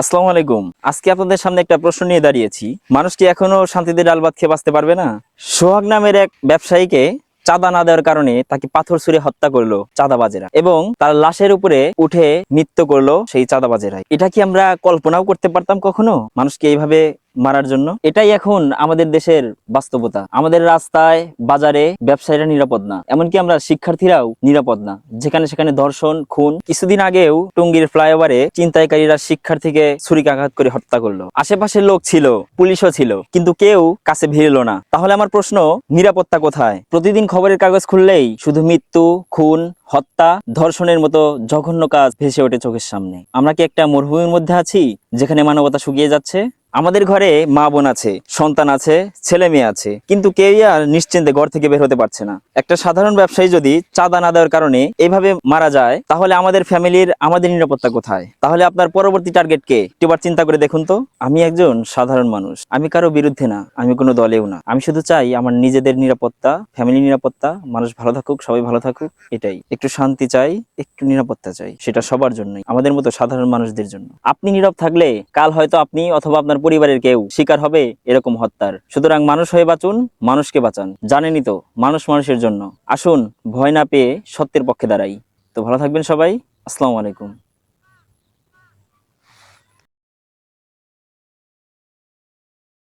আসসালামু আলাইকুম। আজকে আপনাদের সামনে একটা প্রশ্ন নিয়ে দাঁড়িয়েছি। মানুষ কি এখনও শান্তিতে ডাল ভাত খেয়ে বাঁচতে পারবে না? সোহাগ নামের এক ব্যবসায়ীকে চাঁদা না দেওয়ার কারণে তাকে পাথর ছুঁড়ে হত্যা করল চাঁদাবাজেরা এবং তার লাশের উপরে উঠে নৃত্য করল সেই চাঁদাবাজেরা এটা কি আমরা কল্পনাও করতে পারতাম কখনো? মানুষকে এইভাবে মারার জন্য। এটাই এখন আমাদের দেশের বাস্তবতা। আমাদের রাস্তায়, বাজারে ব্যবসায়ীরা নিরাপদ না। এমনকি আমরা শিক্ষার্থীরাও নিরাপদ না। যেখানে সেখানে ধর্ষণ, খুন। কিছুদিন আগেও টঙ্গীর ফ্লাইওভারে চিন্তাইকারীরা শিক্ষার্থীকে ছুরিকাঘাত করে হত্যা করল। আশেপাশের লোক ছিল, পুলিশও ছিল, কিন্তু কেউ কাছে ভিড়ল না। তাহলে আমার প্রশ্ন, নিরাপত্তা কোথায়? প্রতিদিন খবরের কাগজ খুললেই শুধু মৃত্যু, খুন, হত্যা, ধর্ষণের মতো জঘন্য কাজ ভেসে ওঠে চোখের সামনে। আমরা কি একটা মরুভূমির মধ্যে আছি, যেখানে মানবতা শুকিয়ে যাচ্ছে? আমাদের ঘরে মা বোন আছে, সন্তান আছে, ছেলে মেয়ে আছে, কিন্তু কেউই আর নিশ্চিন্তে ঘর থেকে বের হতে পারছে না। একটা সাধারণ ব্যবসায়ী যদি চাঁদা না দেওয়ার কারণে এইভাবে মারা যায়, তাহলে আমাদের ফ্যামিলির, আমাদের নিরাপত্তা কোথায়? তাহলে আপনার পরবর্তী টার্গেট কে? একটিবার চিন্তা করে দেখুন তো। আমি একজন সাধারণ মানুষ। আমি কারও বিরুদ্ধে না। আমি কোনো দলেও না। আমি শুধু চাই আমার নিজেদের নিরাপত্তা, ফ্যামিলি নিরাপত্তা, মানুষ ভালো থাকুক, সবাই ভালো থাকুক, এটাই। একটু শান্তি চাই, একটু নিরাপত্তা চাই। সেটা সবার জন্যই, আমাদের মতো সাধারণ মানুষদের জন্য। আপনি নীরব থাকলে, কাল হয়তো আপনি অথবা আপনার পরিবারের কেউ শিকার হবে এরকম হত্যার। সুতরাং মানুষ হয়ে বাঁচুন, মানুষকে বাঁচান। জানেনি তো, মানুষ মানুষের জন্য। আসুন, ভয় না পেয়ে সত্যের পক্ষে দাঁড়াই। তো ভালো থাকবেন সবাই। আসসালামু আলাইকুম।